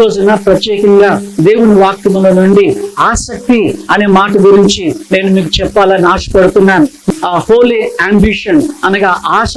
రోజున ప్రత్యేకంగా దేవుని వాక్యముల నుండి ఆసక్తి అనే మాట గురించి నేను మీకు చెప్పాలని ఆశపడుతున్నాను. ఆ హోలీ అంబిషన్ అనగా ఆశ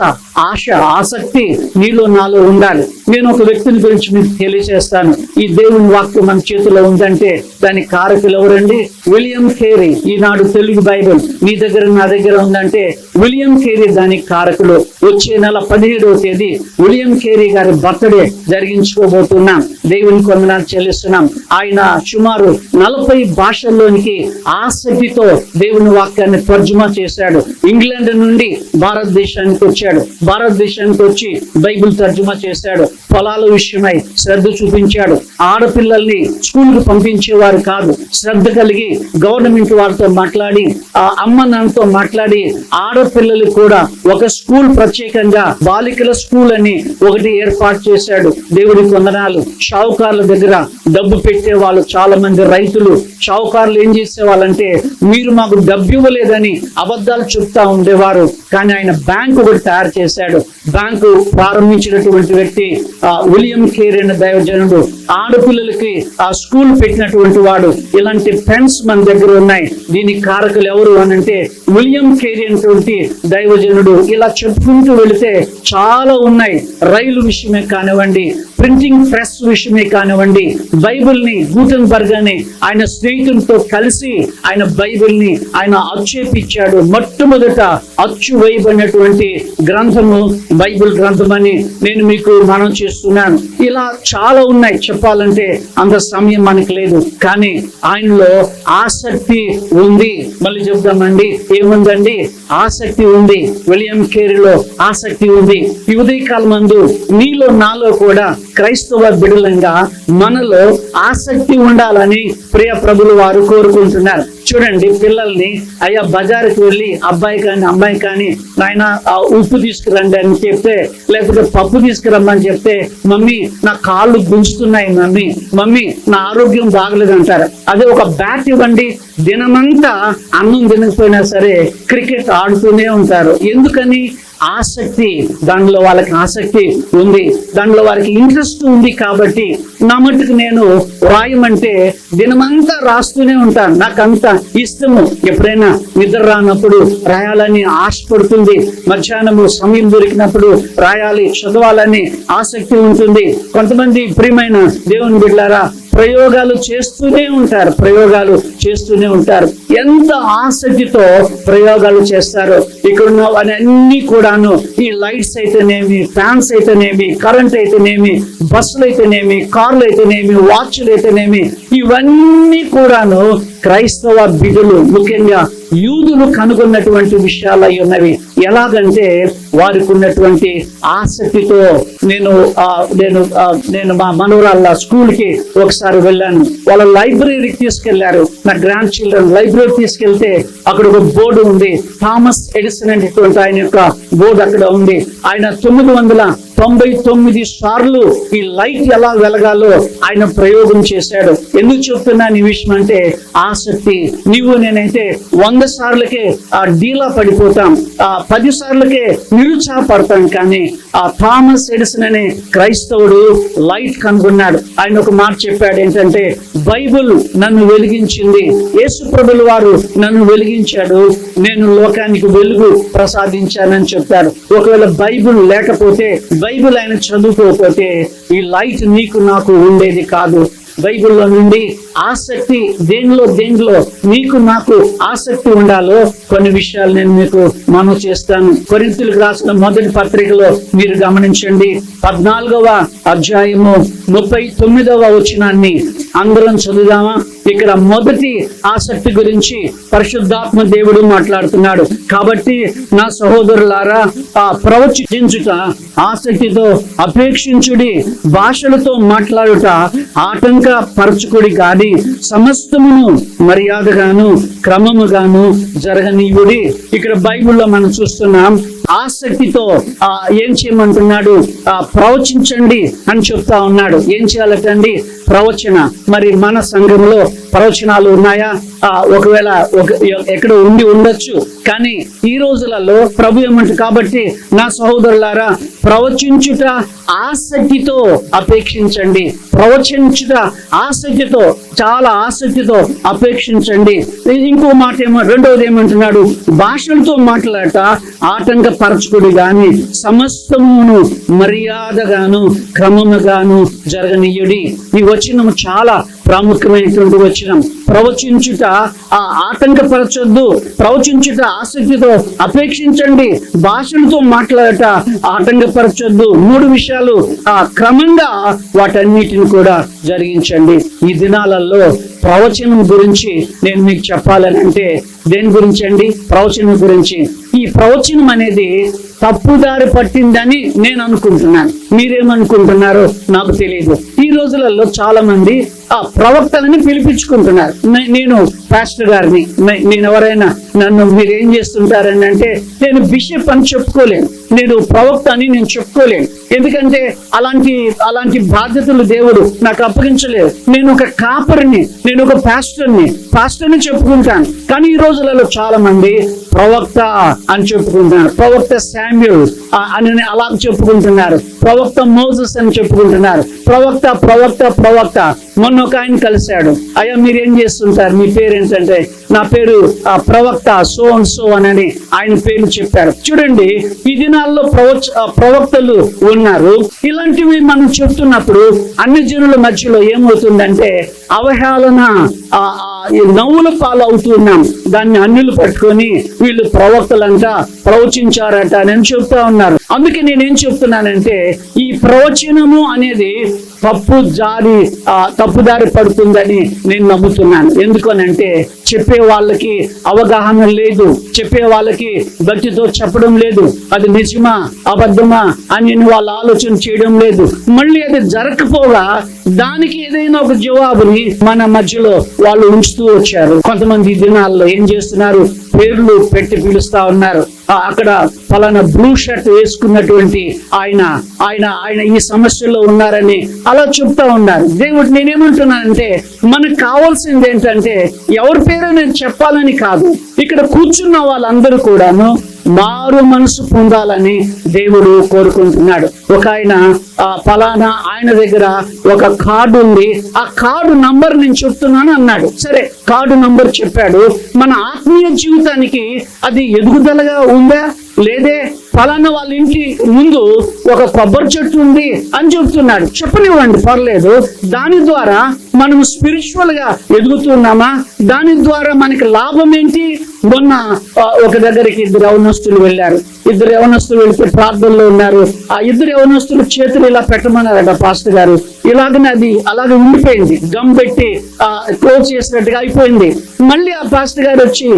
ఆశ ఆసక్తి నీలో నాలో ఉండాలి. నేను ఒక వ్యక్తిని గురించి మీకు తెలియజేస్తాను. ఈ దేవుని వాక్యం మన చేతిలో ఉందంటే దాని కారకులు ఎవరండి? William Carey. ఈనాడు తెలుగు బైబిల్ మీ దగ్గర నా దగ్గర ఉందంటే విలియం కేరీ దానికి కారకులు. వచ్చే నెల పదిహేడవ తేదీ విలియం కేరీ గారి బర్త్డే జరిగించుకోబోతున్నాం. దేవుని కొందనాలు చెల్లిస్తున్నాం. ఆయన సుమారు నలభై భాషల్లోనికి ఆసక్తితో దేవుని వాక్యాన్ని తర్జుమా చేశాడు. ఇంగ్లాండ్ నుండి భారతదేశానికి వచ్చాడు. భారతదేశానికి వచ్చి బైబిల్ తర్జుమా చేశాడు. పొలాల విషయమై శ్రద్ధ చూపించాడు. ఆడపిల్లల్ని స్కూల్కి పంపించేవారు కాదు. శ్రద్ధ కలిగి గవర్నమెంట్ వారితో మాట్లాడి ఆ అమ్మ నాన్నతో మాట్లాడి ఆడపిల్లలు కూడా ఒక స్కూల్ ప్రత్యేకంగా బాలికల స్కూల్ అని ఒకటి ఏర్పాటు చేశాడు. దేవుడి కొందనాలు. షావుకార్ల దగ్గర డబ్బు పెట్టే వాళ్ళు చాలా మంది రైతులు. షావుకారులు ఏం చేసేవాళ్ళంటే మీరు మాకు డబ్బు ఇవ్వలేదని అబద్ధాలు చెప్తా ఉండేవారు. కానీ ఆయన బ్యాంకు ఒకటి తయారు చేశాడు. బ్యాంకు ప్రారంభించినటువంటి వ్యక్తి విలియం కేర్ అనే దైవజనుడు ఆడపిల్లలకి ఆ స్కూల్ పెట్టినటువంటి వాడు. ఇలాంటి ఫ్రెండ్స్ మన దగ్గర ఉన్నాయి. దీని కారకులు ఎవరు అని అంటే విలియం కేరీ అనేటువంటి దైవజనుడు. ఇలా చెప్పుకుంటూ వెళితే చాలా ఉన్నాయి. రైలు విషయమే కానివ్వండి ప్రింటింగ్ ప్రెస్ విషయమే కానివ్వండి బైబిల్ని గూటన్బర్గ్ అని ఆయన స్నేహితులతో కలిసి ఆయన బైబిల్ని ఆయన అచ్చేపించాడు మొట్టమొదట అచ్చు వేయబడినటువంటి గ్రంథము బైబిల్ గ్రంథం అని నేను మీకు మనం చేస్తున్నాను. ఇలా చాలా ఉన్నాయి చెప్పాలంటే అంత సమయం మనకు లేదు. కానీ ఆయనలో ఆసక్తి ఉంది. మళ్ళీ చెప్దామండి ఏముందండి? ఆసక్తి ఉంది. విలియం కేరీలో ఆసక్తి ఉంది. ఈ ఉదయకాలం మందు నీలో నాలో కూడా క్రైస్తవ బిడలంగా మనలో ఆసక్తి ఉండాలని ప్రియ ప్రభులు వారు కోరుకుంటున్నారు. చూడండి పిల్లల్ని అయ్యా బజారుకి వెళ్ళి అబ్బాయి కానీ అమ్మాయి కానీ నాయన ఉప్పు తీసుకురండి అని చెప్తే లేకపోతే పప్పు తీసుకురమ్మని చెప్తే మమ్మీ నా కాళ్ళు గుంజుతున్నాయి మమ్మీ మమ్మీ నా ఆరోగ్యం బాగలేదు అంటారు అదే ఒక బ్యాట్ ఇవ్వండి. దినమంతా అన్నం తినకపోయినా సరే క్రికెట్ ఆడుతూనే ఉంటారు. ఎందుకని? ఆసక్తి దానిలో వాళ్ళకి ఆసక్తి ఉంది దానిలో వారికి ఇంట్రెస్ట్ ఉంది కాబట్టి నా మట్టుకు నేను రాయమంటే దినమంతా రాస్తూనే ఉంటాను నాకు అంత ఇష్టము ఎప్పుడైనా నిద్ర రానప్పుడు రాయాలని ఆశపడుతుంది. మధ్యాహ్నము సమయం దొరికినప్పుడు రాయాలి చదవాలని ఆసక్తి ఉంటుంది. కొంతమంది ప్రియమైన దేవుని బిడ్డారా ప్రయోగాలు చేస్తూనే ఉంటారు. ప్రయోగాలు చేస్తూనే ఉంటారు. ఎంత ఆసక్తితో ప్రయోగాలు చేస్తారో ఇక్కడ ఉన్న అన్ని కూడాను ఈ లైట్స్ అయితేనేమి ఫ్యాన్స్ అయితేనేమి కరెంట్ అయితేనేమి బస్సులు అయితేనేమి కార్లు అయితేనేమి వాచ్లు అయితేనేమి ఇవన్నీ కూడాను క్రైస్తవ బిడ్డలు ముఖ్యంగా యూదులు కనుగొన్నటువంటి విషయాలు అయి ఉన్నవి. ఎలాగంటే వారికి ఉన్నటువంటి ఆసక్తితో నేను నేను నేను మా మనవరాళ్ళ స్కూల్కి ఒకసారి వెళ్ళాను. వాళ్ళ లైబ్రరీకి తీసుకెళ్ళారు. నా గ్రాండ్ చిల్డ్రన్ లైబ్రరీ తీసుకెళ్తే అక్కడ ఒక బోర్డు ఉంది. థామస్ ఎడిసన్ అనేటువంటి ఆయన యొక్క బోర్డు అక్కడ ఉంది. ఆయన తొమ్మిది వందల తొంభై తొమ్మిది సార్లు ఈ లైట్ ఎలా వెలగాలో ఆయన ప్రయోగం చేశాడు. ఎందుకు చెప్తున్నాను ఈ విషయం అంటే ఆసక్తి. నీవు నేనైతే వంద సార్లకే ఆ డీలా పడిపోతాం. ఆ పది సార్లకే నిరుత్సాహపడతాం కానీ ఆ థామస్ ఎడిసన్ అనే క్రైస్తవుడు లైట్ కనుగొన్నాడు. ఆయన ఒక మాట చెప్పాడు ఏంటంటే బైబుల్ నన్ను వెలిగించింది. యేసు ప్రభుల వారు నన్ను వెలిగించాడు. నేను లోకానికి వెలుగు ప్రసాదించానని చెప్తారు ఒకవేళ బైబిల్ లేకపోతే బైబిల్ ఆయన చదువుకోకపోతే ఈ లైట్ నీకు నాకు ఉండేది కాదు. బైబిల్లో నుండి ఆసక్తి దేనిలో దేనిలో నీకు నాకు ఆసక్తి ఉండాలో కొన్ని విషయాలు నేను మీకు మనం చేస్తాను. కొరింతలకు రాసిన మొదటి పత్రికలో మీరు గమనించండి. పద్నాలుగవ అధ్యాయము ముప్పై తొమ్మిదవ వచనాన్ని అందరం చదువుదామా? ఇక్కడ మొదటి ఆసక్తి గురించి పరిశుద్ధాత్మ దేవుడు మాట్లాడుతున్నాడు. కాబట్టి నా సహోదరులారా ఆ ప్రవచించుట ఆసక్తితో అపేక్షించుడి భాషలతో మాట్లాడుట ఆటంక పరచుకుడి కాని సమస్తమును మర్యాదగాను క్రమముగాను జరగనీయుడి. ఇక్కడ బైబిల్లో మనం చూస్తున్నాం ఆసక్తితో ఆ ఏం చేయమంటున్నాడు? ఆ ప్రవచించండి అని చెప్తా ఉన్నాడు. ఏం చేయాలటండి? ప్రవచన. మరి మన సంఘంలో ప్రవచనాలు ఉన్నాయా? ఒకవేళ ఒక ఎక్కడ ఉండి ఉండొచ్చు. కానీ ఈ రోజులలో ప్రభు ఏమంటు కాబట్టి నా సహోదరులారా ప్రవచించుట ఆసక్తితో అపేక్షించండి. ప్రవచించుట ఆసక్తితో చాలా ఆసక్తితో అపేక్షించండి. ఇంకో మాట ఏమో రెండవది ఏమంటున్నాడు? భాషలతో మాట్లాడట ఆటంకపరచుకుడు గాని సమస్తమును మర్యాదగాను క్రమముగాను జరగనీయుడి. ఈ వచనం చాలా ప్రాముఖ్యమైనటువంటి వచనం. ప్రవచించుట ఆ ఆటంకపరచొద్దు. ప్రవచించుట ఆసక్తితో అపేక్షించండి. భాషలతో మాట్లాడట ఆటంకపరచొద్దు. మూడు విషయాలు ఆ క్రమంగా వాటన్నిటిని కూడా జరిగించండి. ఈ దినాలలో ప్రవచనం గురించి నేను మీకు చెప్పాలని అంటే దేని గురించి అండి ప్రవచనం గురించి. ఈ ప్రవచనం అనేది తప్పుదారి పట్టిందని నేను అనుకుంటున్నాను. మీరేమనుకుంటున్నారో నాకు తెలియదు ఈ రోజులలో చాలా మంది ఆ ప్రవక్తలని పిలిపించుకుంటున్నారు. నేను పాస్టర్ గారిని నేను ఎవరైనా నన్ను మీరు ఏం చేస్తుంటారని అంటే నేను బిషప్ అని చెప్పుకోలేను. నేను ప్రవక్త అని నేను చెప్పుకోలేను. ఎందుకంటే అలాంటి అలాంటి బాధ్యతలు దేవుడు నాకు అప్పగించలేదు. నేను ఒక కాపరిని నేను ఒక పాస్టర్ని పాస్టర్ని చెప్పుకుంటాను. కానీ ఈ రోజులలో చాలా మంది ప్రవక్త అని చెప్పుకుంటున్నారు. ప్రవక్త శామ్యుల్ అని అలా చెప్పుకుంటున్నారు. ప్రవక్త మోజస్ అని చెప్పుకుంటున్నారు. ప్రవక్త ప్రవక్త ప్రవక్త. మొన్న ఒక ఆయన కలిశాడు. అయ్యా మీరు ఏం చేస్తుంటారు? మీ పేరు ఏంటంటే నా పేరు ప్రవక్త సో అండ్ సో అని ఆయన పేరు చెప్పారు. చూడండి ఈ దినాల్లో ప్రవచ ప్రవక్తలు ఉన్నారు. ఇలాంటివి మనం చెప్తున్నప్పుడు అన్ని జనుల మధ్యలో ఏమవుతుందంటే అవహేళన ఆ, నవ్వుల పాలు అవుతున్నాం దాన్ని అన్నిలు పట్టుకొని వీళ్ళు ప్రవక్తలంట ప్రవచించారట అని చెప్తా ఉన్నారు. అందుకే నేనేం చెప్తున్నానంటే ఈ ప్రవచనము అనేది తప్పు జారి తప్పుదారి పడుతుందని నేను నమ్ముతున్నాను. ఎందుకనంటే చెప్పే వాళ్ళకి అవగాహన లేదు చెప్పే వాళ్ళకి భక్తితో చెప్పడం లేదు. అది నిజమా అబద్ధమా అని వాళ్ళు ఆలోచన చేయడం లేదు. మళ్ళీ అది జరగకపోగా దానికి ఏదైనా ఒక జవాబుని మన మధ్యలో వాళ్ళు ఉంచుతూ వచ్చారు. కొంతమంది దినాల్లో ఏం చేస్తున్నారు? పేర్లు పెట్టి పిలుస్తా ఉన్నారు. అక్కడ ఫలానా బ్లూ షర్ట్ వేసుకున్నటువంటి ఆయన ఆయన ఆయన ఈ సమస్యల్లో ఉన్నారని అలా చెప్తా ఉన్నారు. దేవుడు నేనేమంటున్నానంటే మనకు కావాల్సింది ఏంటంటే ఎవరి పేరు నేను చెప్పాలని కాదు. ఇక్కడ కూర్చున్న వాళ్ళందరూ కూడాను మారు మనసు పొందాలని దేవుడు కోరుకుంటున్నాడు. ఒక ఆయన ఫలానా ఆయన దగ్గర ఒక కార్డు ఉంది. ఆ కార్డు నంబర్ నేను చెప్తున్నాను అన్నాడు. సరే కార్డు నంబర్ చెప్పాడు. మన ఆత్మీయ జీవితానికి అది ఎదుగుదలగా ఉందా? లేదే? ఫలానా వాళ్ళ ఇంటి ముందు ఒక కొబ్బరి చెట్టు ఉంది అని చెప్తున్నాడు. చెప్పనివ్వండి పర్లేదు. దాని ద్వారా మనం స్పిరిచువల్గా ఎదుగుతున్నామా? దాని ద్వారా మనకి లాభం ఏంటి? మొన్న ఒక దగ్గరికి ఇద్దరు యవనస్తులు వెళ్ళారు. ఇద్దరు యవనస్తులు వెళ్తే ప్రార్థనలో ఉన్నారు. ఆ ఇద్దరు యవనస్తులు చేతులు ఇలా పెట్టమన్నారట పాస్టర్ గారు. ఇలాగనే అది అలాగే ఉండిపోయింది. గమ్ పెట్టి క్లోజ్ చేసినట్టుగా అయిపోయింది. మళ్ళీ ఆ పాస్టర్ గారు వచ్చి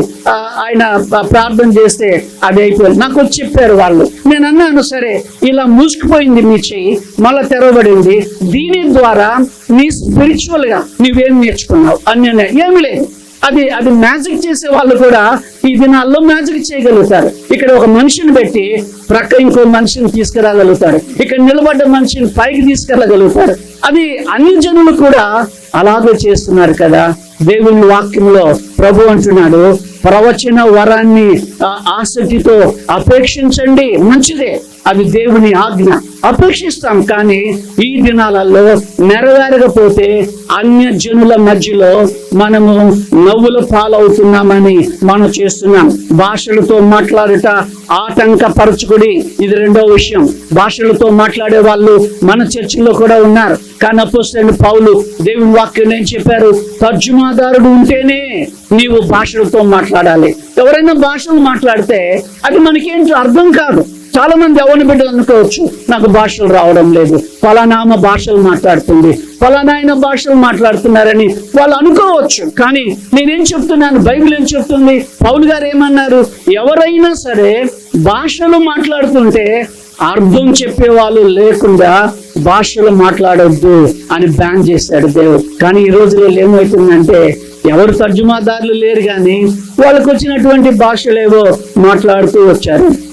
ఆయన ప్రార్థన చేస్తే అది అయిపోయింది. నాకు వచ్చి చెప్పారు వాళ్ళు. నేను అన్నాను సరే ఇలా మూసుకుపోయింది మీ చెయ్యి మళ్ళీ తెరవబడింది. దీని ద్వారా నీ స్పిరిచువల్గా నువ్వేం నేర్చుకున్నావు? అన్ని ఏమి లేదు. అది అది మ్యాజిక్ చేసే వాళ్ళు కూడా ఈ దినాల్లో మ్యాజిక్ చేయగలుగుతారు. ఇక్కడ ఒక మనిషిని పెట్టి ప్రక్క ఇంకో మనిషిని తీసుకురాగలుగుతారు. ఇక్కడ నిలబడ్డ మనిషిని పైకి తీసుకెళ్ళగలుగుతారు అది అన్ని జనులు కూడా అలాగే చేస్తున్నారు కదా. దేవుని వాక్యంలో ప్రభు అంటున్నాడు ప్రవచన వరాన్ని ఆసక్తితో అపేక్షించండి మంచిదే. అది దేవుని ఆజ్ఞ. అపేక్షిస్తాం కానీ ఈ దినాలలో నెరవేరకపోతే అన్య జనుల మధ్యలో మనము నవ్వుల పాలవుతున్నామని మనం చేస్తున్నాం. భాషలతో మాట్లాడుట ఆటంకపరచుకుడి. ఇది రెండో విషయం. భాషలతో మాట్లాడే వాళ్ళు మన చర్చిలో కూడా ఉన్నారు. కానీ అపోస్తలుడు పౌలు దేవుని వాక్యం ఏం చెప్పారు? తర్జుమాదారుడు ఉంటేనే నీవు భాషలతో మాట్లాడాలి. ఎవరైనా భాషలు మాట్లాడితే అది మనకేంటో అర్థం కాదు. చాలా మంది ఎవరిని బిడ్డలు అనుకోవచ్చు. నాకు భాషలు రావడం లేదు. ఫలానామ భాషలు మాట్లాడుతుంది. ఫలానాయన భాషలు మాట్లాడుతున్నారని వాళ్ళు అనుకోవచ్చు. కానీ నేనేం చెప్తున్నాను? బైబిల్ ఏం చెప్తుంది? పౌలు గారు ఏమన్నారు? ఎవరైనా సరే భాషలు మాట్లాడుతుంటే అర్థం చెప్పే వాళ్ళు లేకుండా భాషలు మాట్లాడొద్దు అని బ్యాన్ చేశాడు దేవుడు. కానీ ఈ రోజుల్లో ఏమవుతుందంటే ఎవరు తర్జుమాదారులు లేరు కానీ వాళ్ళకు వచ్చినటువంటి భాషలేవో మాట్లాడుతూ వచ్చారు.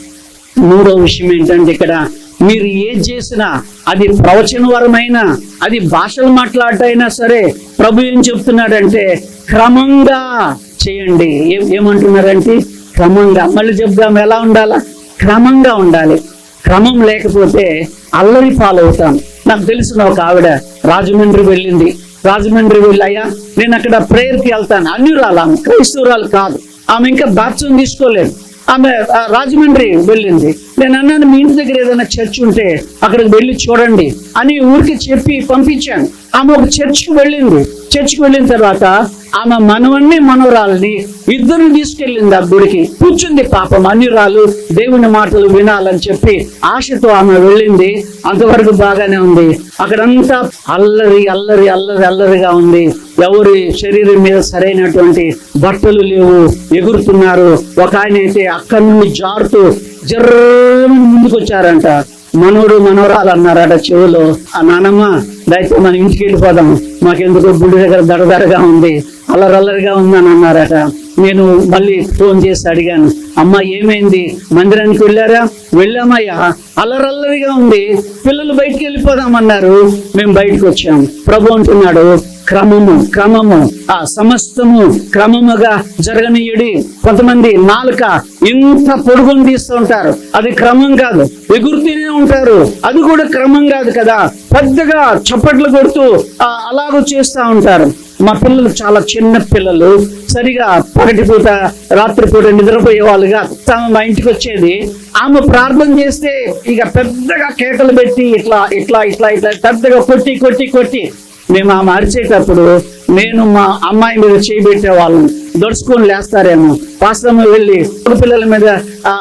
మూడో విషయం ఏంటంటే ఇక్కడ మీరు ఏం చేసినా అది ప్రవచనవరమైనా అది భాషలు మాట్లాడటైనా సరే ప్రభు ఏం చెప్తున్నాడంటే క్రమంగా చేయండి. ఏం ఏమంటున్నారంటే క్రమంగా. మళ్ళీ చెప్దాం ఎలా ఉండాలా? క్రమంగా ఉండాలి. క్రమం లేకపోతే అల్లరి పాలవుతాం. నాకు తెలిసిన ఒక ఆవిడ రాజమండ్రి వెళ్ళింది. రాజమండ్రి వెళ్ళి అయ్యా నేను అక్కడ ప్రేయర్కి వెళ్తాను. అన్యురాలు ఆమె క్రైస్తవురాలు కాదు. ఆమె ఇంకా బాప్సం తీసుకోలేదు. ఆమె ఆ, రాజమండ్రి వెళ్ళింది. నేను అన్నాను మీ ఇంటి దగ్గర ఏదైనా చర్చ్ ఉంటే అక్కడికి వెళ్ళి చూడండి అని ఊరికి చెప్పి పంపించాను. ఆమె ఒక చర్చ్కి వెళ్ళింది. చర్చ్కి వెళ్ళిన తర్వాత ఆమె మనవన్ని మనవరాలని ఇద్దరు తీసుకెళ్ళింది ఆ గుడికి. కూర్చుంది పాపం అన్యురాలు. దేవుని మాటలు వినాలని చెప్పి ఆశతో ఆమె వెళ్ళింది. అంతవరకు బాగానే ఉంది. అక్కడంతా అల్లరి అల్లరి అల్లరి అల్లరిగా ఉంది. ఎవరి శరీరం మీద సరైనటువంటి బట్టలు లేవు. ఎగురుతున్నారు. ఒక ఆయన అయితే అక్కడి నుండి జారుతూ జర్రని ముందుకు వచ్చారంట మనోడు మనవరాలు అన్నారట చెవులో. ఆ నానమ్మ దయతో మన ఇంటికి వెళ్ళిపోదాం. మాకెందుకు గుడి దగ్గర దడదడగా ఉంది. అల్లరల్లరిగా ఉందని అన్నారట. నేను మళ్ళీ ఫోన్ చేసి అడిగాను. అమ్మ ఏమైంది? మందిరానికి వెళ్ళారా? వెళ్ళామయ్యా. అల్లరల్లరిగా ఉంది. పిల్లలు బయటికి వెళ్ళిపోదామన్నారు. మేము బయటకు వచ్చాం. ప్రభు అంటున్నాడు క్రమము క్రమము. ఆ సమస్తము క్రమముగా జరగనీయుడి. కొంతమంది నాలుక ఇంత పొడుగుని తీస్తూ ఉంటారు. అది క్రమం కాదు. ఎగురుతూనే ఉంటారు. అది కూడా క్రమం కాదు కదా. పెద్దగా చప్పట్లు కొడుతూ ఆ, అలాగూ చేస్తూ ఉంటారు. మా పిల్లలు చాలా చిన్న పిల్లలు. సరిగా పగటిపూట రాత్రిపూట నిద్రపోయే వాళ్ళుగా తాము మా ఇంటికి వచ్చేది. ఆమె ప్రార్థన చేస్తే ఇక పెద్దగా కేకలు పెట్టి ఇట్లా ఇట్లా ఇట్లా ఇట్లా పెద్దగా కొట్టి కొట్టి కొట్టి మేము ఆమె అరిచేటప్పుడు నేను మా అమ్మాయి మీద చేయబెట్టే వాళ్ళం. దొడుచుకొని లేస్తారేమో. వాస్తవం వెళ్ళి పిల్లల మీద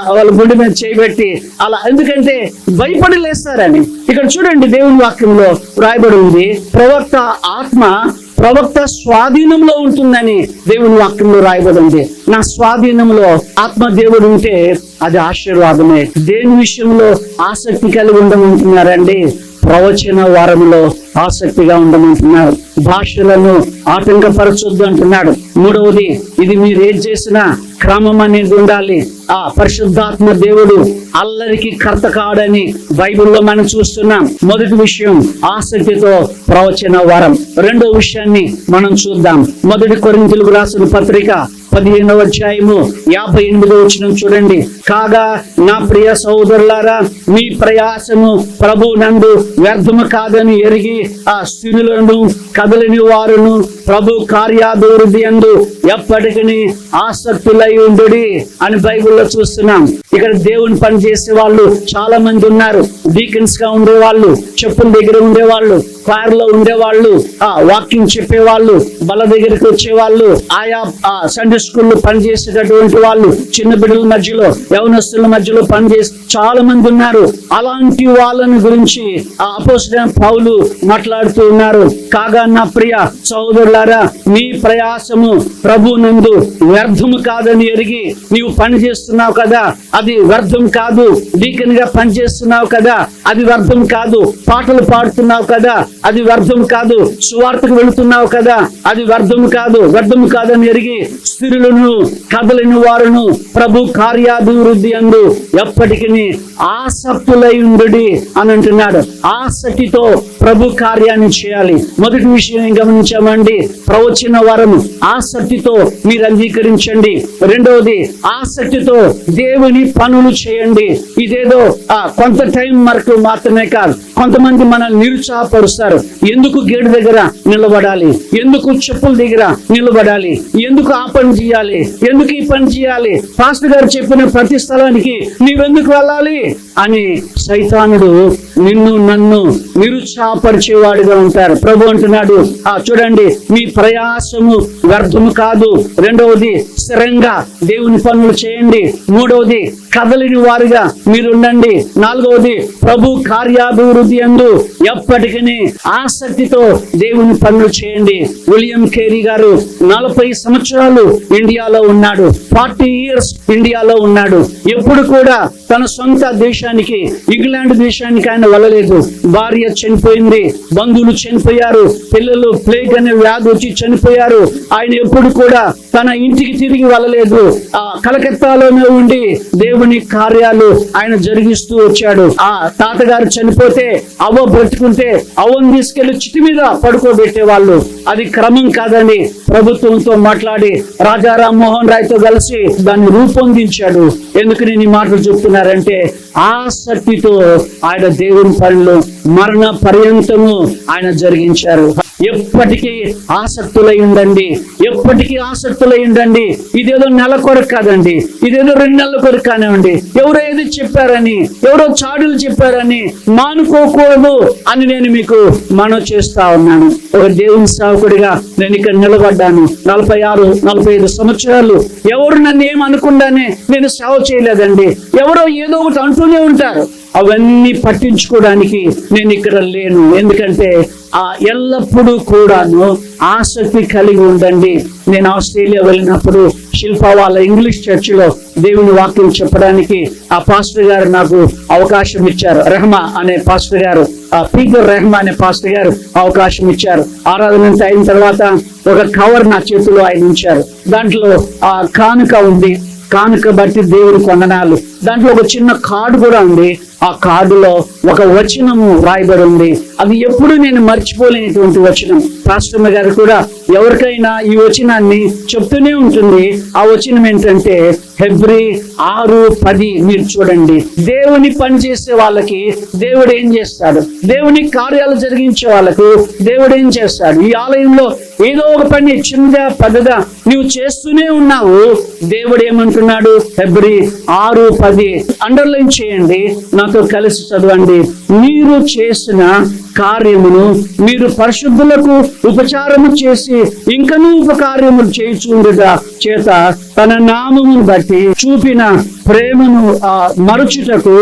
వాళ్ళ గుండె మీద చేయబెట్టి అలా ఎందుకంటే భయపడి లేస్తారని. ఇక్కడ చూడండి దేవుని వాక్యంలో రాయబడి ఉంది ప్రవక్త ఆత్మ ప్రవక్త స్వాధీనంలో ఉంటుందని దేవుని వాక్యంలో రాయబడి ఉంది. నా స్వాధీనంలో ఆత్మ దేవుడు ఉంటే అది ఆశీర్వాదమే. దేని విషయంలో ఆసక్తి కలిగి ఉండమంటున్నారండి? ప్రవచన వారంలో ఆసక్తిగా ఉండమంటున్నాడు. భాషలను ఆటంకపరచొద్దు అంటున్నాడు. మూడవది ఇది మీరు ఏం చేసినా క్రమం అనేది ఉండాలి. ఆ పరిశుద్ధాత్మ దేవుడు అల్లరికి కర్త కాడని బైబిల్లో మనం చూస్తున్నాం. మొదటి విషయం ఆసక్తితో ప్రవచన వరం. రెండో విషయాన్ని మనం చూద్దాం. మొదటి కొరింతలకు రాసిన పత్రిక పదిహేనవ అధ్యాయము యాభై ఎనిమిదో వచ్చిన చూడండి. కాగా నా ప్రియ సహోదరులారా మీ ప్రయాసము ప్రభు నందు వ్యర్థము కాదని ఎరిగి ఆ స్థిరులను కదలని వారును ప్రభు కార్యాభివృద్ధి అందు ఎప్పటికీ ఆసక్తులై ఉండు అని బైబుల్లో చూస్తున్నాం. ఇక్కడ దేవుని పని చేసే వాళ్ళు చాలా మంది ఉన్నారు. డీకన్స్గా ఉండేవాళ్ళు చెప్పుల దగ్గర ఉండేవాళ్ళు కార్లో ఉండేవాళ్ళు ఆ వాకింగ్ చెప్పేవాళ్ళు బల దగ్గరికి వచ్చేవాళ్ళు ఆయా ఆ సండే స్కూల్లో పనిచేసేటటువంటి వాళ్ళు చిన్న బిడ్డల మధ్యలో యవనస్తుల మధ్యలో పనిచేసి చాలా మంది ఉన్నారు. అలాంటి వాళ్ళని గురించి ఆ అపోసిన పౌలు మాట్లాడుతూ ఉన్నారు. కాగా నా ప్రియ సహోదరులారా మీ ప్రయాసము ప్రభు నందు వ్యర్థము కాదని ఎరిగి నీవు పని చేస్తున్నావు కదా అది వ్యర్థం కాదు. డీకన్గా పని చేస్తున్నావు కదా అది వ్యర్థం కాదు. పాటలు పాడుతున్నావు కదా అది వ్యర్థం కాదు. సువార్తకు వెళుతున్నావు కదా అది వ్యర్థం కాదు. వ్యర్థం కాదని ఎరిగి స్థిరులను కదలని వారును ప్రభు కార్యాభివృద్ధి అందు ఎప్పటికీ ఆసక్తులై ఉండు అని అంటున్నాడు. ఆసక్తితో ప్రభు కార్యాన్ని చేయాలి. మొదటి విషయం గమనించామండి? ప్రవచన వరము ఆసక్తితో మీరు అంగీకరించండి. రెండవది ఆసక్తితో దేవుని పనులు చేయండి. ఇదేదో ఆ కొంత టైం వరకు మాత్రమే కాదు కొంతమంది మనల్ని నిరుత్సాహపరుస్తారు. ఎందుకు గేటు దగ్గర నిలబడాలి? ఎందుకు చెప్పుల దగ్గర నిలబడాలి? ఎందుకు ఆ పని చేయాలి? ఎందుకు ఈ పని చేయాలి? పాస్టర్ గారు చెప్పిన ప్రతి స్థలానికి నీవెందుకు వెళ్ళాలి? అని సైతానుడు నిన్ను నన్ను నిరుత్సాహపరిచేవాడుగా ఉంటారు. ప్రభు అంటున్నాడు ఆ చూడండి మీ ప్రయాసము వ్యర్థము కాదు. రెండవది స్థిరంగా దేవుని పనులు చేయండి. మూడవది కదలిని వారుగా మీరుండండి. నాలుగవది ప్రభు కార్యాభివృద్ధి అందు ఎప్పటికీ ఆసక్తితో దేవుని పనులు చేయండి. విలియం కేరీ గారు నలభై సంవత్సరాలు ఇండియాలో ఉన్నాడు. ఫార్టీ ఇయర్స్ ఇండియాలో ఉన్నాడు. ఎప్పుడు కూడా తన సొంత దేశానికి ఇంగ్లాండ్ దేశానికి ఆయన వెళ్ళలేదు. భార్య చనిపోయింది బంధువులు చనిపోయారు పిల్లలు ప్లేగ్ అనే వ్యాధి వచ్చి చనిపోయారు. ఆయన ఎప్పుడు కూడా తన ఇంటికి తిరిగి వెళ్ళలేదు. ఆ కలకత్తాలోనే ఉండి దేవుడు దేవుని కార్యాలు ఆయన జరిగిస్తూ వచ్చాడు. ఆ తాతగారు చనిపోతే అవ్వ బ్రతుకుంటే అవ్వను తీసుకెళ్ళి చితి మీద పడుకోబెట్టే వాళ్ళు. అది క్రమం కాదని ప్రభుత్వంతో మాట్లాడి రాజా రామ్మోహన్ రాయ్తో కలిసి దాన్ని రూపొందించాడు. ఎందుకు నేను ఈ మాటలు చెప్తున్నారంటే ఆసక్తితో ఆయన దేవుని పనులు మరణ పర్యంతము ఆయన జరిగించారు. ఎప్పటికీ ఆసక్తులై ఉండండి. ఎప్పటికీ ఆసక్తులై ఉండండి. ఇదేదో నెల కొరకు కాదండి. ఇదేదో రెండు నెలల కొరకు కానివ్వండి. ఎవరో ఏది చెప్పారని ఎవరో చాడులు చెప్పారని మానుకోకూడదు అని నేను మీకు మనవి చేస్తా ఉన్నాను. ఒక దేవుని సేవకుడిగా నేను ఇక్కడ నిలబడ్డాను. నలభై ఆరు నలభై ఐదు సంవత్సరాలు ఎవరు నన్ను ఏం నేను సేవ చేయలేదండి. ఎవరో ఏదో ఒకటి అంటూనే ఉంటారు. అవన్నీ పట్టించుకోవడానికి నేను ఇక్కడ లేను. ఎందుకంటే ఆ ఎల్లప్పుడూ కూడాను ఆసక్తి కలిగి ఉండండి. నేను ఆస్ట్రేలియా వెళ్ళినప్పుడు శిల్ప వాళ్ళ ఇంగ్లీష్ చర్చిలో దేవుని వాక్యం చెప్పడానికి ఆ పాస్టర్ గారు నాకు అవకాశం ఇచ్చారు. రెహమా అనే పాస్టర్ గారు ఆ పీకర్ రెహమా అనే పాస్టర్ గారు అవకాశం ఇచ్చారు. ఆరాధన అయిన తర్వాత ఒక కవర్ నా చేతిలో ఆయన ఉంచారు. దాంట్లో ఆ కానుక ఉంది. కానుక బట్టి దేవుని కొండనాలు దాంట్లో ఒక చిన్న కార్డు కూడా ఉంది. ఆ కార్డులో ఒక వచనము రాయబడి ఉంది అది ఎప్పుడు నేను మర్చిపోలేనటువంటి వచనం. రాష్ట్రమ్మ గారు కూడా ఎవరికైనా ఈ వచనాన్ని చెప్తూనే ఉంటుంది. ఆ వచనం ఏంటంటే ఫిబ్రి ఆరు పది మీరు చూడండి. దేవుని పని చేసే వాళ్ళకి దేవుడు ఏం చేస్తాడు? దేవుని కార్యాలు జరిగించే వాళ్ళకు దేవుడు ఏం చేస్తాడు? ఈ ఆలయంలో ఏదో ఒక పని చిన్నదా పెద్దదా నువ్వు చేస్తూనే ఉన్నావు. దేవుడు ఏమంటున్నాడు? ఫిబ్రి ఆరు పది. అండర్లైన్ చేయండి. నాతో కలిసి చదవండి. మీరు చేసిన కార్యమును మీరు పరిశుద్ధులకు ఉపచారము చేసి ఇంకనూ ఉపకార్యములు చేయుచుండగా చేత తన నామమును బట్టి చూపిన ప్రేమను ఆ మరుచుటకు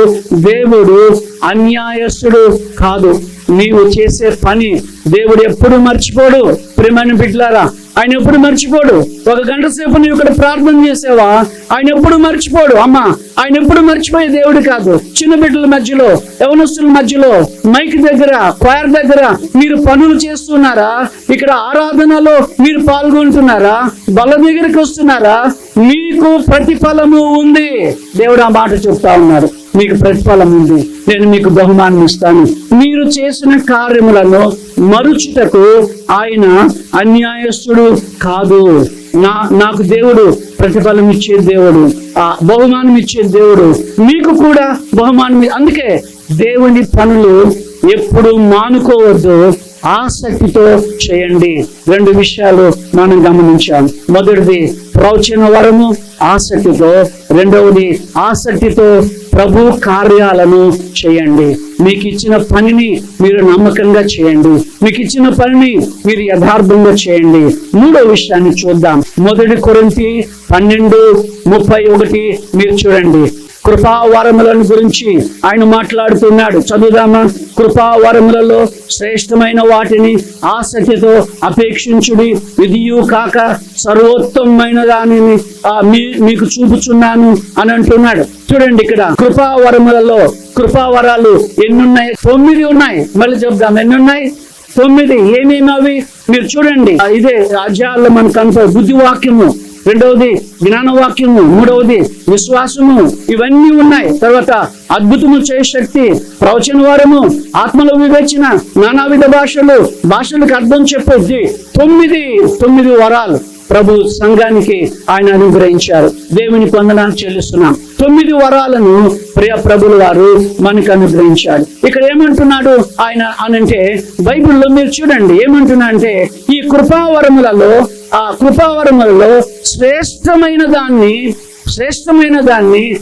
దేవుడు అన్యాయస్తుడు కాదు. నీవు చేసే పని దేవుడు ఎప్పుడు మర్చిపోడు. ప్రేమని బిడ్లారా ఆయన ఎప్పుడు మర్చిపోడు? ఒక గంట సేపు నువ్వు ఇక్కడ ప్రార్థన చేసావా? ఆయన ఎప్పుడు మర్చిపోడు? అమ్మా ఆయన ఎప్పుడు మర్చిపోయే దేవుడు కాదు. చిన్న బిడ్డల మధ్యలో యవనస్తుల మధ్యలో మైక్ దగ్గర క్వైర్ దగ్గర మీరు పనులు చేస్తున్నారా? ఇక్కడ ఆరాధనలో మీరు పాల్గొంటున్నారా? బల దగ్గరికి వస్తున్నారా? మీకు ప్రతిఫలము ఉంది. దేవుడు ఆ మాట చెప్తా ఉన్నారు మీకు ప్రతిఫలం ఉంది. నేను మీకు బహుమానం ఇస్తాను మీరు చేసిన కార్యములను మరుచుటకు ఆయన అన్యాయస్తుడు కాదు. నా నాకు దేవుడు ప్రతిఫలం ఇచ్చే దేవుడు ఆ బహుమానం ఇచ్చే దేవుడు. మీకు కూడా బహుమానం అందుకే దేవుని పనులు ఎప్పుడు మానుకోవద్దు. ఆసక్తితో చేయండి. రెండు విషయాలు మనం గమనించాం. మొదటిది ప్రవచన వరము ఆసక్తితో. రెండవది ఆసక్తితో ప్రభు కార్యాలను చేయండి. మీకు ఇచ్చిన పనిని మీరు నమ్మకంగా చేయండి. మీకు ఇచ్చిన పనిని మీరు యథార్థంగా చేయండి. మూడో విషయాన్ని చూద్దాం. మొదటి కొరింతి పన్నెండు ముప్పై ఒకటి మీరు చూడండి. కృపావరములను గురించి ఆయన మాట్లాడుతున్నాడు. చదువుదామా? కృపావరములలో శ్రేష్టమైన వాటిని ఆసక్తితో అపేక్షించుడి. విధియు కాక సర్వోత్తమైన దానిని మీ మీకు చూపుచున్నాను అని అంటున్నాడు. చూడండి ఇక్కడ. కృపావరములలో కృపావరాలు ఎన్ని ఉన్నాయి తొమ్మిది ఉన్నాయి. మళ్ళీ చెప్దాం. ఎన్నున్నాయి? తొమ్మిది. ఏమేమి అవి మీరు చూడండి. ఇదే రాజ్యాల్లో మనకు కనప బుద్ధి వాక్యము రెండవది జ్ఞానవాక్యము మూడవది విశ్వాసము. ఇవన్నీ ఉన్నాయి. తర్వాత అద్భుతము చేయ శక్తి ప్రవచన వారము ఆత్మలో వివేచన నానావిధ భాషలు భాషలకు అర్థం చెప్పొద్ది. తొమ్మిది తొమ్మిది వరాలు ప్రభు సంఘానికి ఆయన అనుగ్రహించారు. దేవుని పొందడానికి చెల్లిస్తున్నాం. తొమ్మిది వరాలను ప్రియ ప్రభులు వారు మనకు అనుగ్రహించాడు ఇక్కడ ఏమంటున్నాడు ఆయన అనంటే బైబిల్లో మీరు చూడండి ఏమంటున్నా అంటే ఈ కృపావరములలో ఆ కృపావరములలో శ్రేష్టమైన దాన్ని శ్రేష్టమైన దాన్ని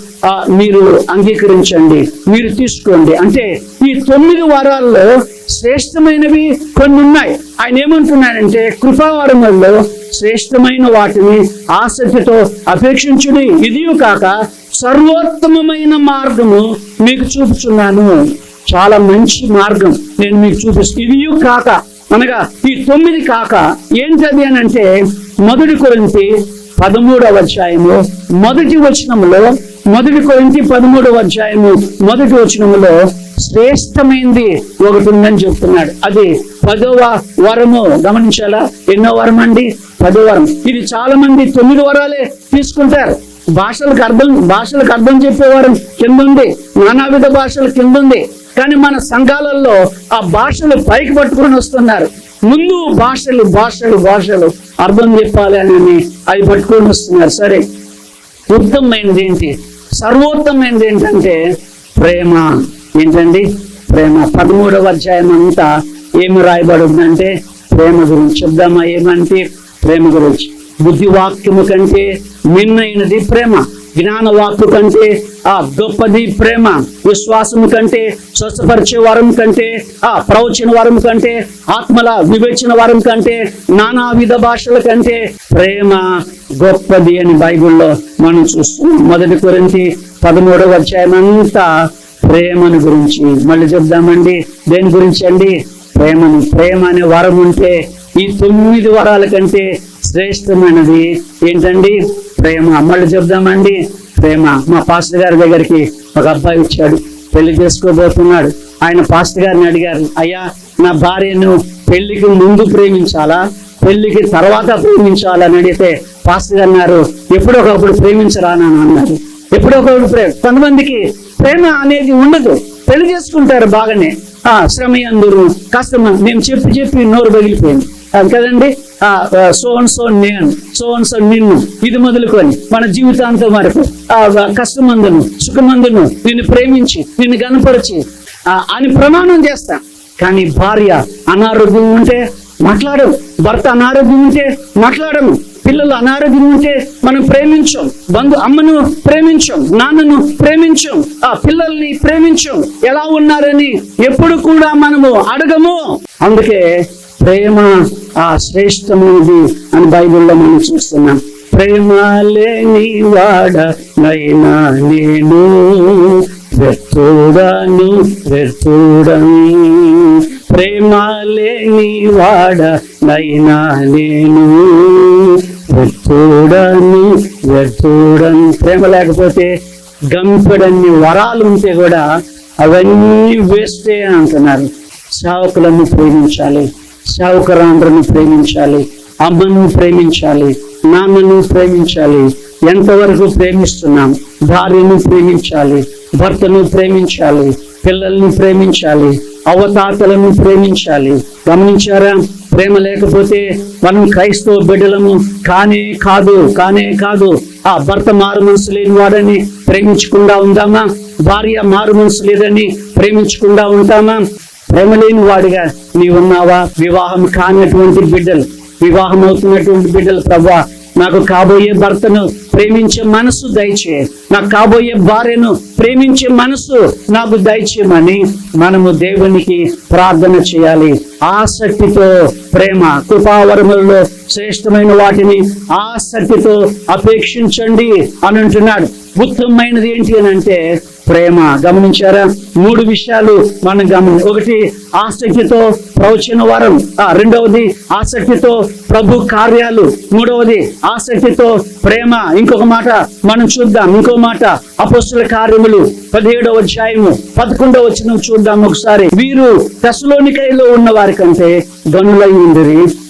మీరు అంగీకరించండి మీరు తీసుకోండి. అంటే ఈ తొమ్మిది వారాల్లో శ్రేష్టమైనవి కొన్ని ఉన్నాయి. ఆయన ఏమంటున్నాడంటే కృపావరములలో శ్రేష్టమైన వాటిని ఆసక్తితో అపేక్షించుడి. ఇది కాక సర్వోత్తమమైన మార్గము మీకు చూపుచున్నాను. చాలా మంచి మార్గం నేను మీకు చూపిస్తాను ఇది కాక అనగా ఈ తొమ్మిది కాక ఏం అని అంటే మొదటి కొరింతి పదమూడవ అధ్యాయము. మొదటి వచనములో మొదటి కొరింతి పదమూడవ అధ్యాయము మొదటి వచనములో శ్రేష్టమైంది ఒకటి ఉందని చెప్తున్నాడు. అది పదవ వరము. గమనించాలా? ఎన్నో వరం అండి? పదో వరం ఇది చాలా మంది తొమ్మిది వరాలే తీసుకుంటారు. భాషలకు అర్థం భాషలకు అర్థం చెప్పేవారు. కింద ఉంది. నానావిధ భాషలు కింద ఉంది. కానీ మన సంఘాలలో ఆ భాషలు పైకి పట్టుకొని వస్తున్నారు. ముందు భాషలు భాషలు భాషలు. అర్థం చెప్పాలి అని అవి పట్టుకొని వస్తున్నారు. సరే ఉత్తమైనది ఏంటి? సర్వోత్తమైనది ఏంటంటే ప్రేమ. ఏంటండి? ప్రేమ. పదమూడవ అధ్యాయం అంతా ఏమి రాయబడిందంటే ప్రేమ గురించి చెప్దామా? ఏమంటే ప్రేమ గురించి. బుద్ధి వాక్యము కంటే నిన్నైనది ప్రేమ. జ్ఞాన వాక్కు కంటే ఆ గొప్పది ప్రేమ విశ్వాసము కంటే స్వచ్ఛపరిచే వరం కంటే ఆ ప్రవచన వరం కంటే ఆత్మల వివేచన వరం కంటే నానావిధ భాషల కంటే ప్రేమ గొప్పది అని బైబిల్లో మనం చూస్తున్నాం. మొదటి గురించి పదమూడవ అధ్యాయం అంతా ప్రేమను గురించి. మళ్ళీ చెప్దామండి దేని గురించి అండి? ప్రేమను. ప్రేమ అనే వరం ఉంటే ఈ తొమ్మిది వరాల కంటే శ్రేష్టమైనది ఏంటండి? ప్రేమ అమ్మళ్ళు చెప్దామండి. ప్రేమ మా పాస్టర్ గారి దగ్గరికి ఒక అబ్బాయి వచ్చాడు. పెళ్ళి చేసుకోబోతున్నాడు. ఆయన పాస్టర్ గారిని అడిగారు అయ్యా నా భార్యను పెళ్ళికి ముందు ప్రేమించాలా? పెళ్ళికి తర్వాత ప్రేమించాలా? అని అడిగితే పాస్టర్ గారు అన్నారు ఎప్పుడో ఒకప్పుడు ప్రేమించరా అని అన్నారు. ఎప్పుడో ఒకప్పుడు ప్రేమ కొంతమందికి ప్రేమ అనేది ఉండదు. పెళ్ళి చేసుకుంటారు బాగానే. ఆ శ్రమ అందరూ కష్టం మేము చెప్పి చెప్పి నోరు పగిలిపోయింది అది కదండి? ఆ సోన్ నేను సోన్ నిన్ను. ఇది మొదలుకొని మన జీవితాంతం వరకు ఆ కష్టమందును సుఖమందును నిన్ను ప్రేమించి నిన్ను గనపరిచి అని ప్రమాణం చేస్తా. కానీ భార్య అనారోగ్యం ఉంటే మాట్లాడము భర్త అనారోగ్యం ఉంటే మాట్లాడము. పిల్లలు అనారోగ్యం ఉంటే మనం ప్రేమించం. బంధు అమ్మను ప్రేమించం. నాన్నను ప్రేమించం. ఆ పిల్లల్ని ప్రేమించం. ఎలా ఉన్నారని ఎప్పుడు కూడా మనము అడగము. అందుకే ప్రేమ ఆ శ్రేష్టమైనది అని బైబిల్లో మనం చూస్తున్నాం. ప్రేమ లేని వాడ నైనా నేను వ్యర్థుడను వ్యర్థుడని. ప్రేమ లేని వాడ నైనా నేను వ్యర్థుడను వ్యర్థుడని. ప్రేమ లేకపోతే గంపెడన్ని వరాలు ఉంటే కూడా అవన్నీ వేస్తే అంటున్నారు. సేవకులను ప్రేమించాలి సేవకురాండ్రను ప్రేమించాలి అమ్మను ప్రేమించాలి నాన్నను ప్రేమించాలి ఎంతవరకు ప్రేమిస్తున్నాం భార్యను ప్రేమించాలి భర్తను ప్రేమించాలి పిల్లల్ని ప్రేమించాలి అవతాతలను ప్రేమించాలి. గమనించారా? ప్రేమ లేకపోతే మనం క్రైస్తవ బిడ్డలము. కానే కాదు కానే కాదు. ఆ భర్త మారు మనసు లేని వాడని ప్రేమించకుండా ఉందామా భార్య మారు మనసు లేదని ప్రేమించకుండా ఉంటామా? ప్రేమ లేని వాడిగా నీవున్నావా? వివాహం కానటువంటి బిడ్డలు వివాహం అవుతున్నటువంటి బిడ్డలు ప్రభా నాకు కాబోయే భర్తను ప్రేమించే మనసు దయచే నాకు కాబోయే భార్యను ప్రేమించే మనసు నాకు దయచేయమని మనము దేవునికి ప్రార్థన చేయాలి. ఆసక్తితో ప్రేమ కృపావరములలో శ్రేష్టమైన వాటిని ఆసక్తితో అపేక్షించండి అని అంటున్నాడు. ఉత్తమమైనది ఏంటి అని అంటే ప్రేమ. గమనించారా? మూడు విషయాలు మనం గమని ఒకటి ఆసక్తితో ప్రవచన వారం. రెండవది ఆసక్తితో ప్రభు కార్యాలు. మూడవది ఆసక్తితో ప్రేమ. ఇంకొక మాట మనం చూద్దాం. ఇంకో మాట అపోస్తుల కార్యములు పదిహేడవ అధ్యాయము పదకొండవ వచ్చిన చూద్దాం ఒకసారి. వీరు దశలోనికైలో ఉన్న వారి కంటే గనులై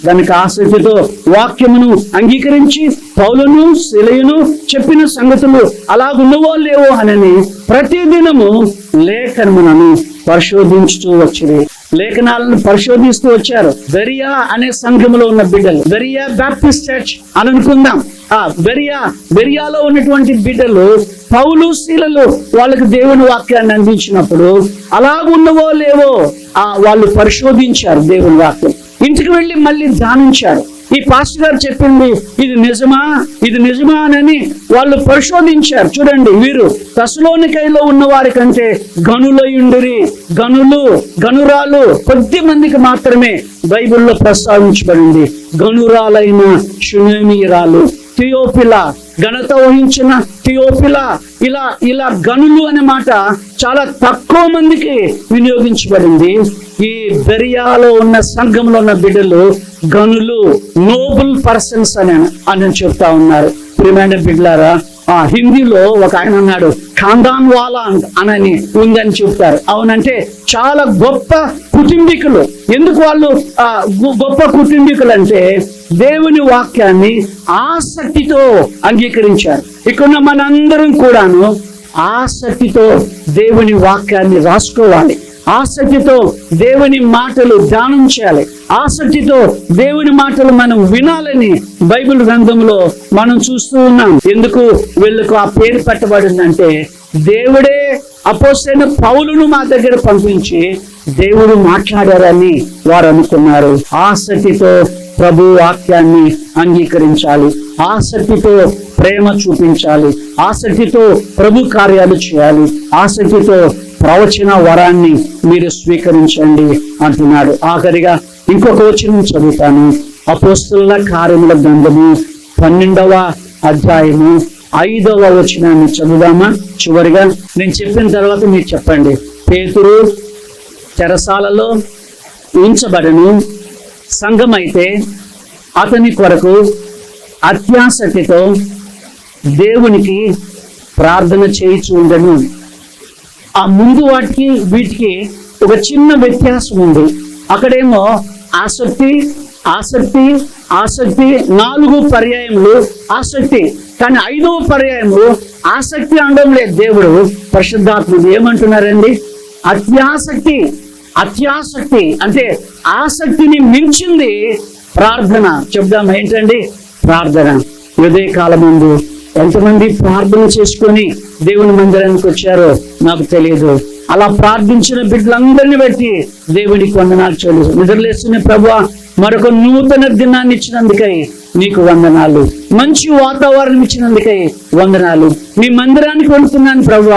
దానికి ఆసక్తితో వాక్యమును అంగీకరించి పౌలను శిలయును చెప్పిన సంగతులు అలాగున్నవో లేవో అనని ప్రతిదినము లేఖనమునను పరిశోధించుతూ వచ్చింది లేఖనాలను పరిశోధిస్తూ వచ్చారు. వెరియా అనే సంఘములో ఉన్న బిడ్డలు. బెరియా బ్యాప్టిస్ట్ చర్చ్ అని అనుకుందాం. ఆ బెరియా బెరియాలో ఉన్నటువంటి బిడ్డలు పౌలు శీలలు వాళ్ళకి దేవుని వాక్యాన్ని అందించినప్పుడు అలాగున్నవో లేవో ఆ వాళ్ళు పరిశోధించారు దేవుని వాక్యం. ఇంటికి వెళ్ళి మళ్ళీ ధ్యానించారు. ఈ పాస్టర్ గారు చెప్పింది ఇది నిజమా? ఇది నిజమా అని వాళ్ళు పరిశోధించారు. చూడండి వీరు తసలోనికైలో ఉన్న వారి కంటే గనులయుండిరి గనులు గనురాలు కొద్ది మందికి మాత్రమే బైబిల్లో ప్రస్తావించబడింది. గనురాలైన శునేమీరాలు థియోపిల ఘనత వహించిన థియోపిల ఇలా ఇలా గనులు అనే మాట చాలా తక్కువ మందికి వినియోగించబడింది. ఈ బెరియాలో ఉన్న సంఘంలో ఉన్న బిడ్డలు గనులు నోబుల్ పర్సన్స్ అని అని చెప్తా ఉన్నారు. ప్రియమైన బిడ్లారా ఆ హిందీలో ఒక ఆయన అన్నాడు ఖాందాన్ వాలా అనని ఉందని చెప్తారు. అవునంటే చాలా గొప్ప కుటుంబీకులు. ఎందుకు వాళ్ళు ఆ గొప్ప కుటుంబీకులు అంటే దేవుని వాక్యాన్ని ఆసక్తితో అంగీకరించారు. ఇక్కడున్న మనందరం కూడాను ఆసక్తితో దేవుని వాక్యాన్ని రాసుకోవాలి. ఆసక్తితో దేవుని మాటలు ధ్యానం చేయాలి. ఆసక్తితో దేవుని మాటలు మనం వినాలని బైబిల్ గ్రంథంలో మనం చూస్తూ ఉన్నాం. ఎందుకు? వీళ్ళకు ఆ పేరు పెట్టబడిందంటే దేవుడే అపోసైన పౌలును మా దగ్గర పంపించి దేవుడు మాట్లాడారని వారు అనుకున్నారు. ఆసక్తితో ప్రభు వాక్యాన్ని అంగీకరించాలి. ఆసక్తితో ప్రేమ చూపించాలి. ఆసక్తితో ప్రభు కార్యాలు చేయాలి. ఆసక్తితో ప్రవచన వరాన్ని మీరు స్వీకరించండి అంటున్నాడు. ఆఖరిగా ఇంకొక వచనం చదువుతాను. అపోస్తుల కార్యముల గ్రంథము పన్నెండవ అధ్యాయము ఐదవ వచనాన్ని చదువుదామా? చివరిగా నేను చెప్పిన తర్వాత మీరు చెప్పండి. పేతురు తెరసాలలో ఉంచబడను. సంఘమైతే అతని కొరకు అత్యాసక్తితో దేవునికి ప్రార్థన చేయిచు ఉండను ఆ ముందు వాటికి వీటికి ఒక చిన్న వ్యత్యాసం ఉంది. అక్కడేమో ఆసక్తి ఆసక్తి ఆసక్తి నాలుగు పర్యాయములు ఆసక్తి. కానీ ఐదవ పర్యాయము ఆసక్తి అనడం లేదు. దేవుడు పరిశుద్ధాత్ముడు ఏమంటున్నారండి? అత్యాసక్తి అత్యాసక్తి. అంటే ఆసక్తిని మించింది ప్రార్థన. చెప్దాం ఏంటండి? ప్రార్థన. ఉదయ కాలం ముందు ఎంతమంది ప్రార్థన చేసుకొని దేవుని మందిరానికి వచ్చారో నాకు తెలియదు అలా ప్రార్థించిన బిడ్డలందరినీ బట్టి దేవునికి వందనాలు చెల్లి నిద్రలేస్తున్న ప్రభు మరొక నూతన దినాన్ని ఇచ్చినందుకై నీకు వందనాలు. మంచి వాతావరణం ఇచ్చినందుకై వందనాలు. మీ మందిరానికి వెళ్తున్నాను ప్రభు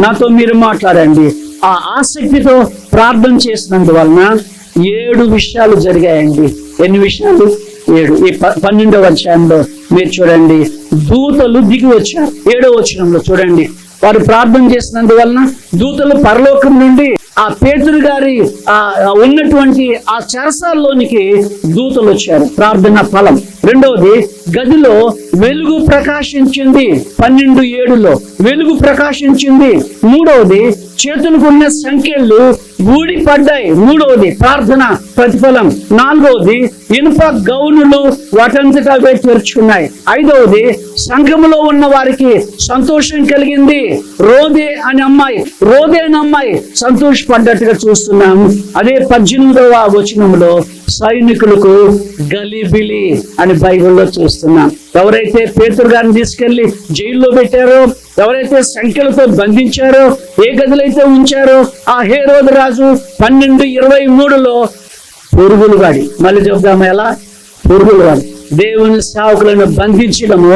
నాతో మీరు మాట్లాడండి. ఆ ఆసక్తితో ప్రార్థన చేసినందువలన ఏడు విషయాలు జరిగాయండి. ఎన్ని విషయాలు? ఏడు. ఈ ప- పన్నెండవ అధ్యాయంలో మీరు చూడండి. దూతలు దిగి వచ్చారు. ఏడవ వచనంలో చూడండి. వారు ప్రార్థన చేసినందువలన దూతలు పరలోకం నుండి ఆ పేతురు గారి ఆ ఉన్నటువంటి ఆ చరసాల్లోనికి దూతలు వచ్చారు. ప్రార్థన ఫలం. రెండవది గదిలో వెలుగు ప్రకాశించింది పన్నెండు ఏడులో. వెలుగు ప్రకాశించింది. మూడవది చేతులకు ఉన్న సంఖ్యలు ఊడిపడ్డాయి. మూడవది ప్రార్థన ప్రతిఫలం. నాలుగవది ఇనుప గౌనులు వాటంతటా తెరుచుకున్నాయి ఐదవది సంఘములో ఉన్న వారికి సంతోషం కలిగింది. రోదే అనే అమ్మాయి రోదే అనే అమ్మాయి సంతోషపడ్డట్టుగా చూస్తున్నాం. అదే పద్దెనిమిదవ వచనంలో సైనికులకు గలిబిలి అని బైబిల్లో చూస్తున్నాం. ఎవరైతే పేతురు గారిని తీసుకెళ్ళి జైల్లో పెట్టారో ఎవరైతే సంఖ్యలతో బంధించారో ఏ గదులైతే ఉంచారో ఆ హేరోద్ రాజు పన్నెండు ఇరవై మూడులో పురుగులు వాడి మళ్ళీ చెప్దాము ఎలా? పురుగులు వాడి దేవుని సేవకులను బంధించడము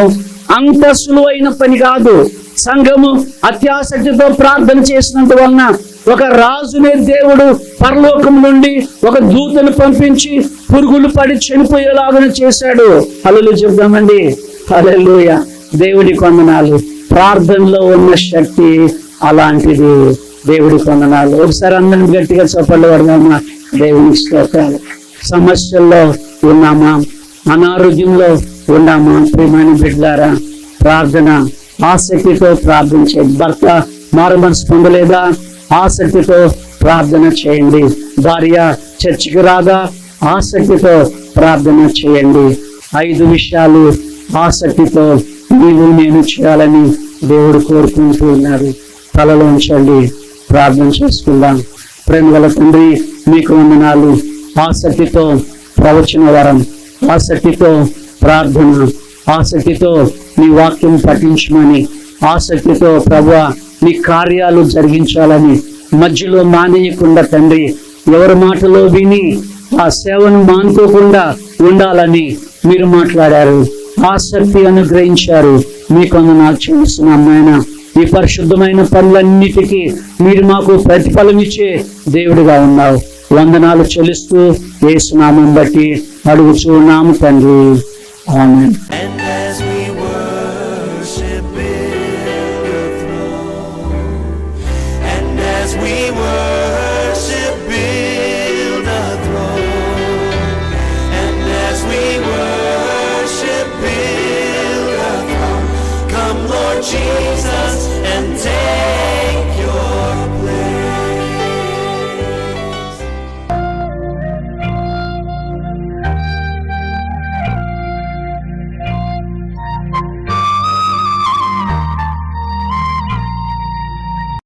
అంత సులువైన పని కాదు. సంఘము అత్యాసక్తితో ప్రార్థన చేసినందు వలన ఒక రాజునే దేవుడు పరలోకం నుండి ఒక దూతను పంపించి పురుగులు పడి చనిపోయేలాగా చేశాడు. అలలు చెప్దామండి. అలెలుయ దేవుడి కొందనాలు. ప్రార్థనలో ఉన్న శక్తి అలాంటిది. దేవుడి కొందనాలు. ఒకసారి అందరం గట్టిగా చెప్పండి పడదామా దేవుని స్తోత్రాలు. సమస్యల్లో ఉన్నామా? అనారోగ్యంలో ఉన్నామా? ప్రేమాని బిడ్డారా ప్రార్థన ఆసక్తితో ప్రార్థించే భర్త మారుమనసు పొందలేదా? ఆసక్తితో ప్రార్థన చేయండి. భార్య చర్చికి రాదా? ఆసక్తితో ప్రార్థన చేయండి. ఐదు విషయాలు ఆసక్తితో నీవు నేను చేయాలని దేవుడు కోరుకుంటూ ఉన్నారు తలలో ఉంచండి. ప్రార్థన చేసుకుందాం. ప్రేమ గల తండ్రి మీకు వందనాలు. ఆసక్తితో ప్రవచన వరం ఆసక్తితో ప్రార్థన ఆసక్తితో నీ వాక్యం పఠించమని ఆసక్తితో ప్రభు నీ కార్యాలు జరిగించాలని మధ్యలో మానేయకుండా తండ్రి ఎవరి మాటలో విని ఆ సేవను మానుకోకుండా ఉండాలని మీరు మాట్లాడారు. ఆసక్తి అనుగ్రహించారు. మీకు నాకు చూసిన నాయన. ఈ పరిశుద్ధమైన పనులన్నిటికీ మీరు మాకు ప్రతిఫలం ఇచ్చే దేవుడిగా ఉన్నావు. వందనాలు చెల్లిస్తూ ఏసునామం బట్టి అడుగుచున్నాము తండ్రి. ఆమె